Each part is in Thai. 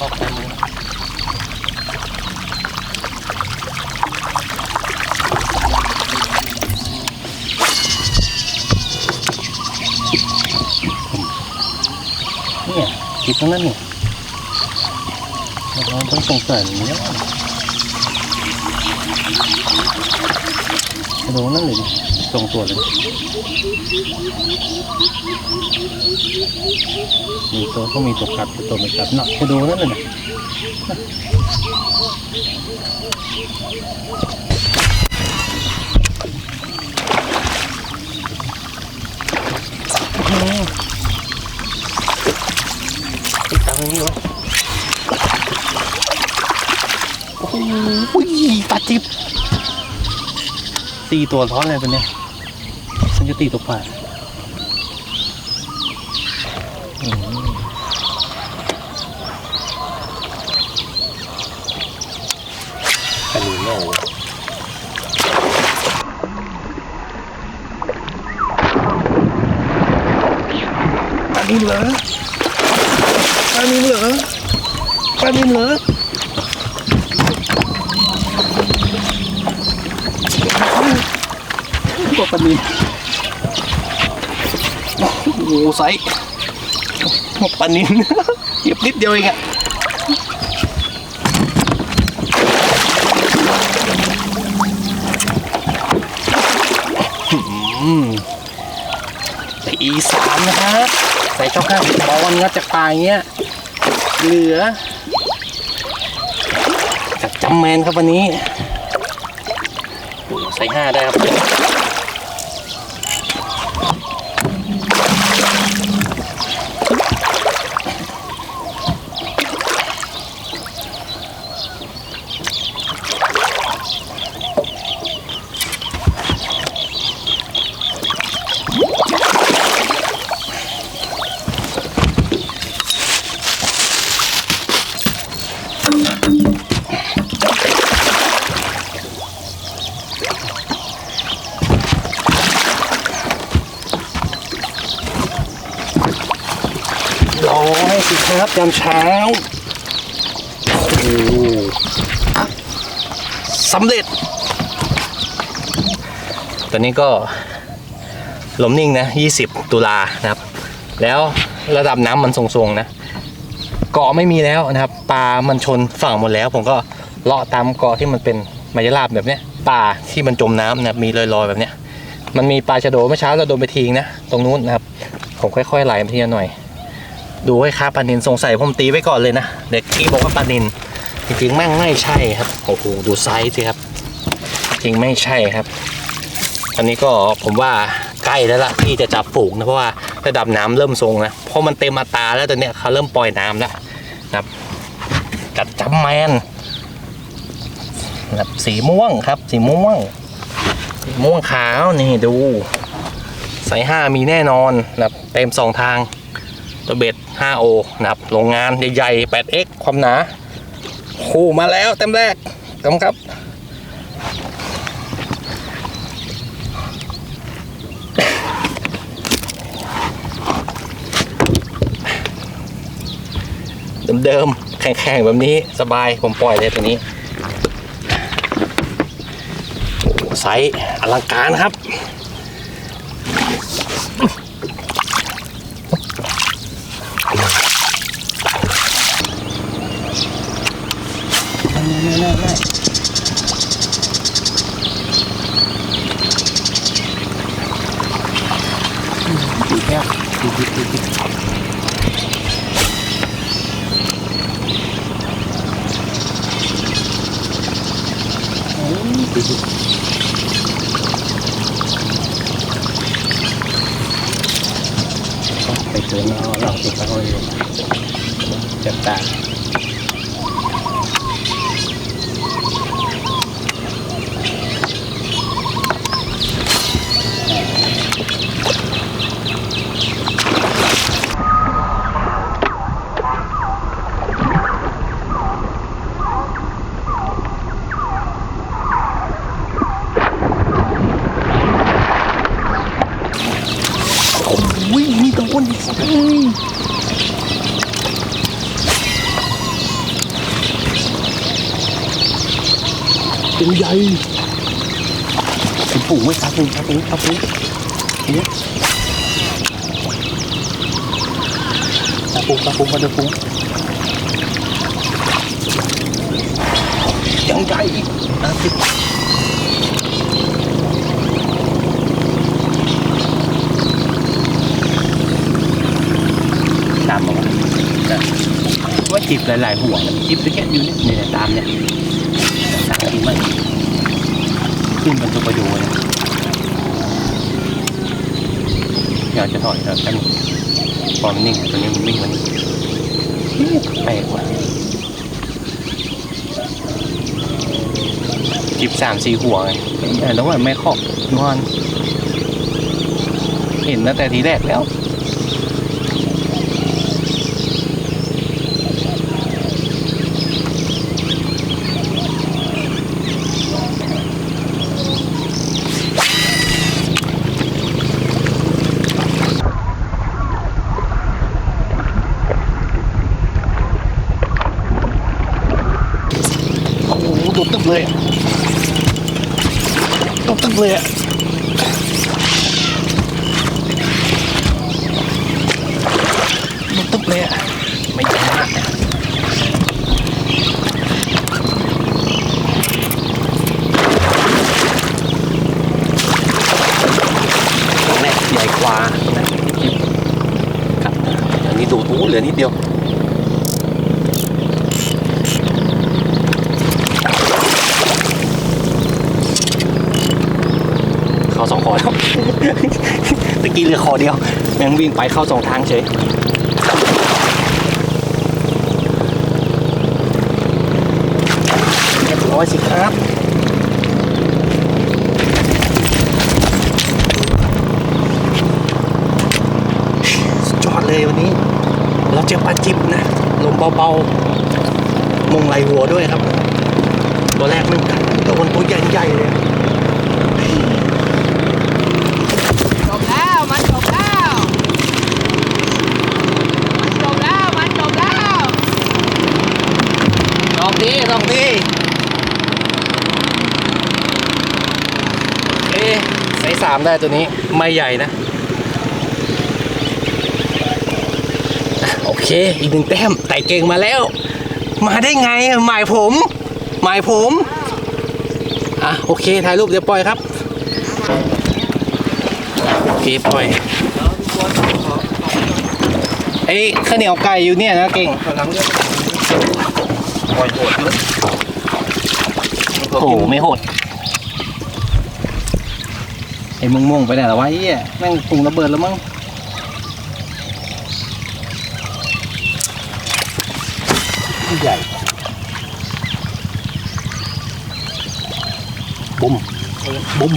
ออกไปมือเนี่ยติดตร งนั้นนี่เราต้องสองนี้แล้วกระโดดนั่นเลยตรงตัวเลยมีตัวก็มีตัวกัดตัวไม่กัดเนาะไปดูนั่นเลยนะติดตามนี้วะโอ้โหปลาจิบตีตัวร้อนเลยตัวเนี้ย จะตีตัวปลาอันนี้โน่ปลานิ่มเหรอปลานิ่มเหรอปลานิ่มเหรอตัวปลานิ่ม โอ้โหไซปลานิ่มเหยียบนิดเดียวเองอะอืมตีสามนะครับใส่ช่องข้างบอลงัดจากปลายเงี้ย เหลือจากจำแมนครับวันนี้ ใส่ห้าได้ครับ ร้อยสิ ครับยามเช้าโอ้โหสำเร็จ ตอนนี้ก็ลมนิ่งนะ 20 ตุลานะครับ แล้วระดับน้ำมันทรงๆนะ เกาะไม่มีแล้วนะครับ ปลามันชนฝั่งหมดแล้ว ผมก็เลาะตามเกาะที่มันเป็นมายราบแบบเนี้ยปลาที่มันจมน้ำนะครับมีลอยๆแบบเนี้ย มันมีปลาชะโดเมื่อเช้าเราโดนไปทิ้งนะ ตรงนู้นนะครับ ผมค่อยๆไหลไปทีละหน่อย ดูให้ค่าปลานินสงสัยผมตีไว้ก่อนเลยนะ เด็กกี้บอกว่าปลานินจริงๆแม่งไม่ใช่ครับโอ้โหดูไซส์สิครับ จริงไม่ใช่ครับอันนี้ก็ผมว่าใกล้แล้วล่ะที่จะจับฝูงนะเพราะว่าระดับน้ำเริ่มทรงนะเพราะมันเต็มอัตราแล้วตอนนี้เขาเริ่มปล่อยน้ำแล้วนะครับจัดจำแมนนะครับสีม่วงครับ สีม่วงสีม่วงขาวนี่ดูสายห้ามีแน่นอนนะครับเต็มสองทาง ตัวเบ็ด 5O นะครับโรงงานใหญ่ๆ 8X ความหนา คู่มาแล้วเต็มแรกกำครับ เดิมๆ แข็งๆ แบบนี้สบายผมปล่อยเลยตัวนี้ไซส์อลังการครับ Thank you. ใหญ่เป็นฝูงไหมครับฝูงครับฝูงครับฝูงเนี่ยครับฝูงครับฝูมาเดี๋ยวฝูยังใหญ่อีกนะสิตามมาว่าจิบหลายๆหัวนะจิบตะแค่อยู่นี่ตามเนี่ยตามกินมัน ขึ้นเป็นตัวประโยชน์อยากจะถอยแล้วกันพอมันนิ่งตัวนี้มันวิ่งมันแปลกว่ะจิบสามสี่หัวไงแต่แล้วว่าไม่ขอบนอน เห็นตั้งแต่ทีแรกแล้ว โอ้โหโดนตึ๊บ เลยอะโดนตึ๊บเลยอะโดนตึ๊บเลยอะไม่ใหญ่มากแม่ใหญ่กว่าครับอันนี้ดูทูเหลือนิดเดียว เข้าสองคอแล้ว ตะกี้เหลือคอเดียวแม่งวิ่งไปเข้าสองทางเฉยเรียบร้อยสิครับสุดยอดเลยวันนี้ เราเจอปลาจิบนะ ลมเบาๆ มงไหลหัวด้วยครับ ตัวแรกมันกัดโดนตัวใหญ่ๆเลย จบแล้วมันจบแล้วมันจบแล้วมันจบแล้ว ลองดีลองดีเอ๊ะไซส์สามได้ตัวนี้ไม่ใหญ่นะ โอเค อีกหนึ่งแต้มไต่เก่งมาแล้ว มาได้ไงหมายผม หมายผม อะ โอเค ถ่ายรูปเดี๋ยวปล่อยครับ โอเค ปล่อยไอ้ข้าวเหนียวไก่อยู่เนี่ยนะเก่งโอ้โหไม่โหด อ้มึงม่งไปไหนแล้ววะไอ้เหี้ยแม่งปรุงระเบิดแล้วมั้งใหญ่บุ้มบุ้ม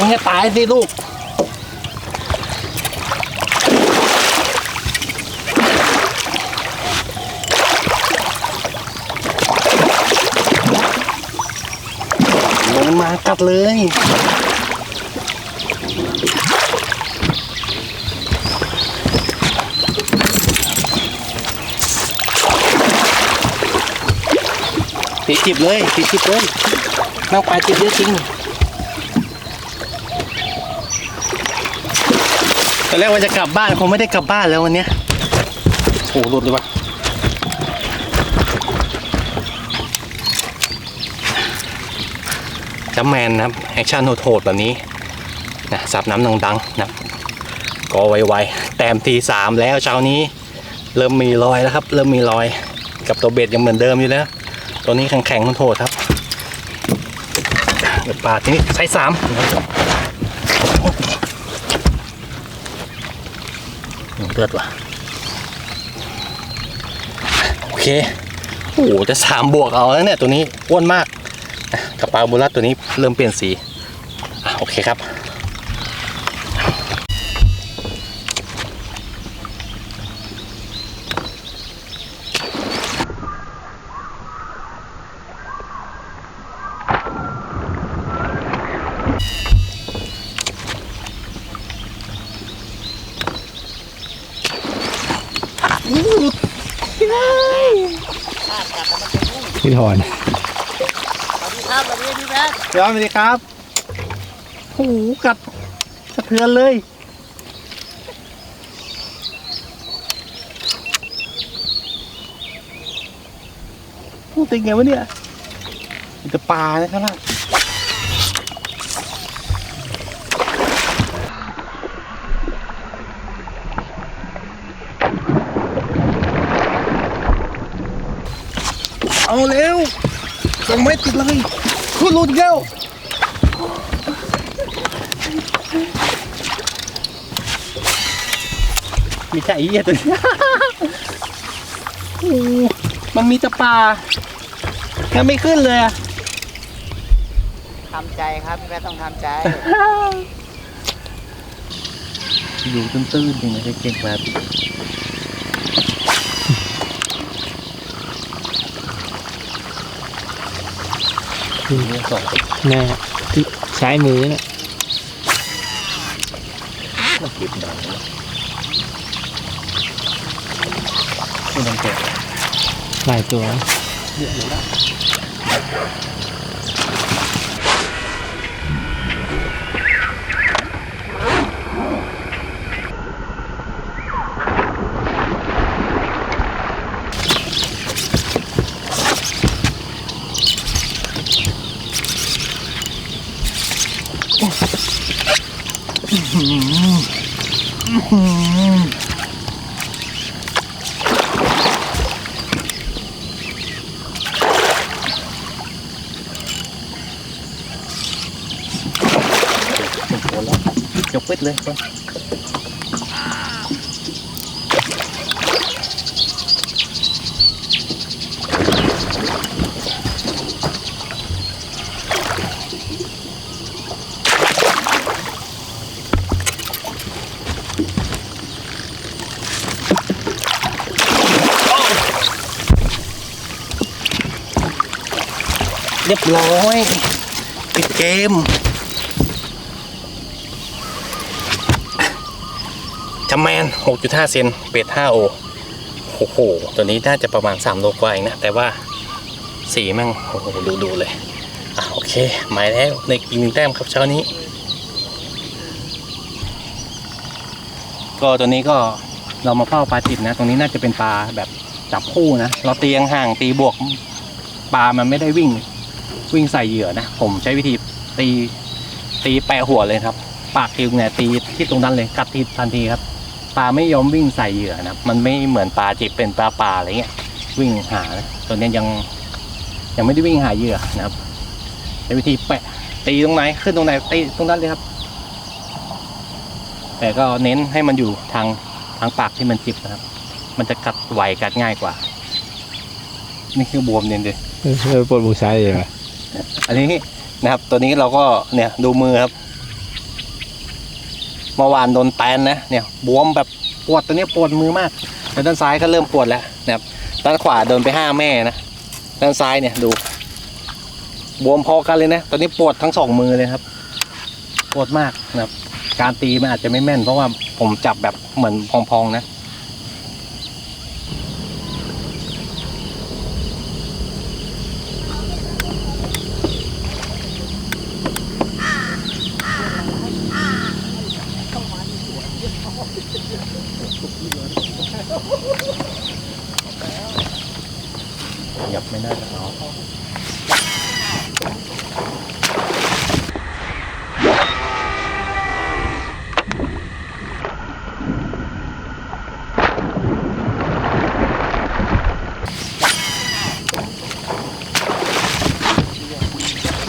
มึงจะตายสิลูก มันมากัดเลย ติดจิบเลยติดจิบเลยน้องปลาจิบเยอะจริง ตอนแรกว่าจะกลับบ้านคงไม่ได้กลับบ้านแล้ววันเนี้ยโอ้หลุดเลยว่ะจัมแมนนะครับแอคชั่นโหดๆแบบนี้นะสับน้ำดังๆนะครับก็ไวๆแต้มทีสามแล้วเช้านี้เริ่มมีรอยแล้วครับ เริ่มมีรอยกับตัวเบ็ดยังเหมือนเดิมอยู่แล้วตัวนี้แข็งๆโหดๆครับเดี๋ยวปลาทีนี้ใช้สาม เลือดว่ะโอเคโอ้โหจะสามบวกเอาแล้วเนี่ยตัวนี้อ้วนมากกระเป๋าบุรัตตัวนี้เริ่มเปลี่ยนสีโอเคครับ พี่ทอนสวัสดีครับสวัสดีพี่แพทย์สวัสดีครับโอ้โหกัดสะเทือนเลยพูดติงไงวะเนี่ยมันจะปลานะข้าง เอาเร็วส่งไม่ติดเลยคุณหลุดแล้วมีใช่ไอ้เหี้ยตัวนี้โอ้โหมันมีแต่ปลายังไม่ขึ้นเลยอะทำใจครับพี่แพทต้องทำใจ อยู่ตื้นๆอย่างนี้เก่งแบบ นี่สองแน่ที่ใช้มือน่ะมาเก็บดังแล้วไม่ต้องเก็บหลายตัวเยอะเลยนะหนึ่งตัวแล้ว ยกเป็ดเลยก่อน เรียบร้อยปิดเกมจัมแมน 6.5 เซนเบส5โอโอ้โห ตัวนี้น่าจะประมาณ 3 โลกว่าเองนะ แต่ว่าสีแม่งโอ้โห ดูดูเลย อะ โอเค หมายแล้วในอีกหนึ่งแต้มครับเช้านี้ ก็ตัวนี้ก็เรามาเฝ้าปลาจิบนะ ตรงนี้น่าจะเป็นปลาแบบจับคู่นะ เราเตียงห่างตีบวก ปลามันไม่ได้วิ่ง วิ่งใส่เหยื่อนะ ผมใช้วิธีตีตีแปะหัวเลยครับ ปากทิวเนี่ยตีที่ตรงนั้นเลยกัดทีทันทีครับปลาไม่ยอมวิ่งใส่เหยื่อนะมันไม่เหมือนปลาจิบเป็นปลาป่าอะไรเงี้ยวิ่งหานะตัวนี้ยังยังไม่ได้วิ่งหาเหยื่อนะครับใช้วิธีแปะตีตรงไหนขึ้นตรงไหนตีตรงนั้นเลยครับ แต่ก็เน้นให้มันอยู่ทางทางปากที่มันจิบนะครับ มันจะกัดไวกัดง่ายกว่า นี่คือบวมเนี่ยเลยเออปวดบุกซ้ายเลย อันนี้นะครับ ตัวนี้เราก็เนี่ยดูมือครับเมื่อวานโดนแตนนะเนี่ยบวมแบบปวดตัวนี้ปวดมือมากแล้วด้านซ้ายก็เริ่มปวดแล้วนะครับด้านขวาโดนไปห้าแม่นะด้านซ้ายเนี่ยดูบวมพอกันเลยนะตอนนี้ปวดทั้งสองมือเลยครับปวดมากนะครับ การตีมันอาจจะไม่แม่น เพราะว่าผมจับแบบเหมือนพองๆนะ หยับไม่ได้แล้ว เร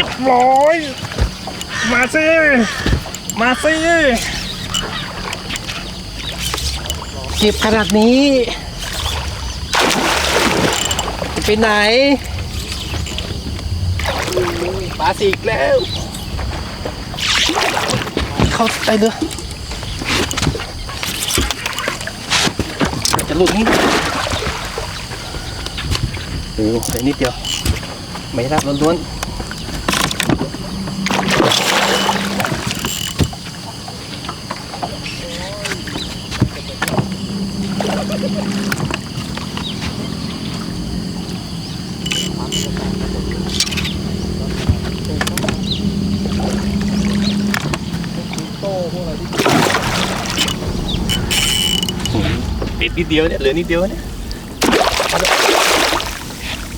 ียบร้อย มาสิมาสิเจ็บขนาดนี้ จะไปไหน ปลาสีกแล้ว เข้าใต้เรือจะหลุดนี่โอ้ยนิดเดียว ไม่รับล้วน นิดเดียวเนี่ยเหลือนิดเดียวเนี่ย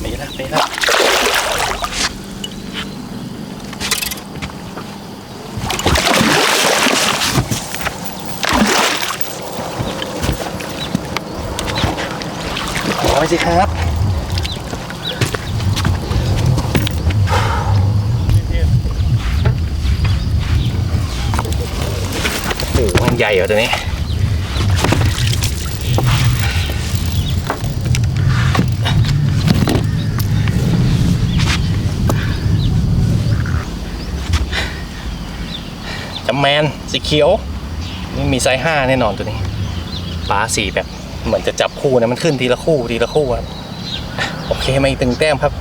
ไม่ละไม่ละน้อยสิครับโอ้โหมันใหญ่เหรอตัวนี้ จำแมนสีเขียว นี่มีไซส์ห้าแน่นอนตัวนี้ปลาสีแบบเหมือนจะจับคู่นะมันขึ้นทีละคู่ทีละคู่ครับโอเคมาอีกตึงแต้มครับ